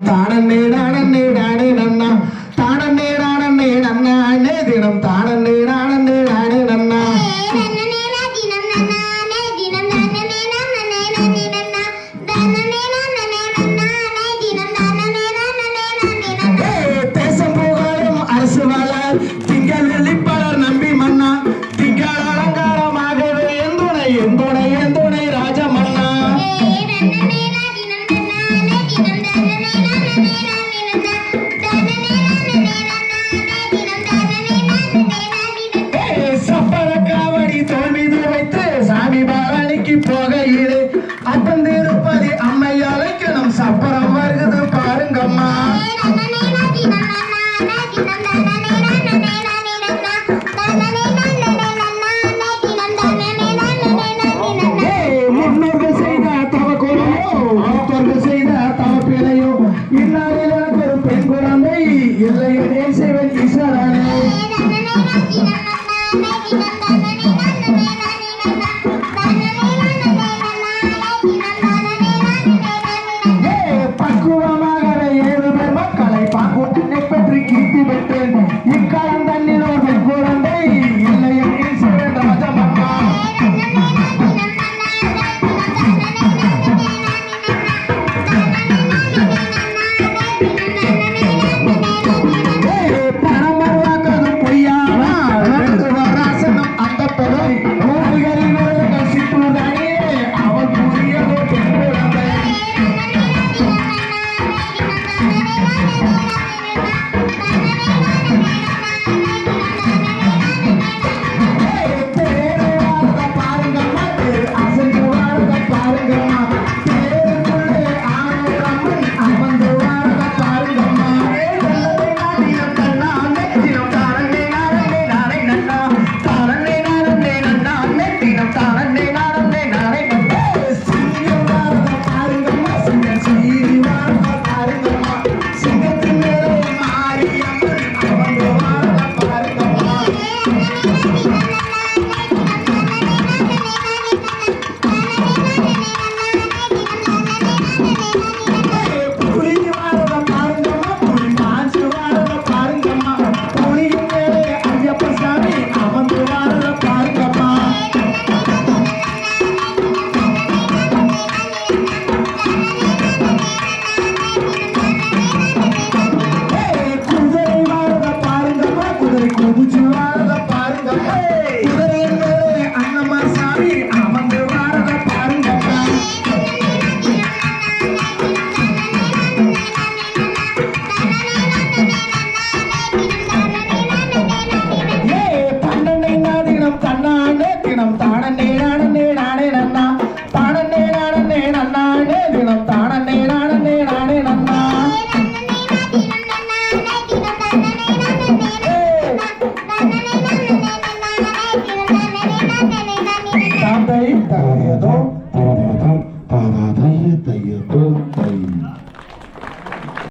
താടന്നേടാടന്നേടാടേടണ്ണ താടന്നേടാടന്നേടണ്ണ അന്നേ ദിനം താടന്നേ நோக்கி போகையிலே அப்பன் திருப்பதி அம்மையாலைக்கு நம் சப்பரம் வருது பாருங்கம்மா. முன்னோர்கள் செய்த தவ குறையோ மூத்தோர்கள் செய்த தவ பிழையோ இன்னாரிலாக ஒரு பெண் குழந்தை இல்லையோ செய்வன் ஈஸ்வரனே. Salam தினம் தானே நானே நானே நன்னா. தாத்தை தகையதோ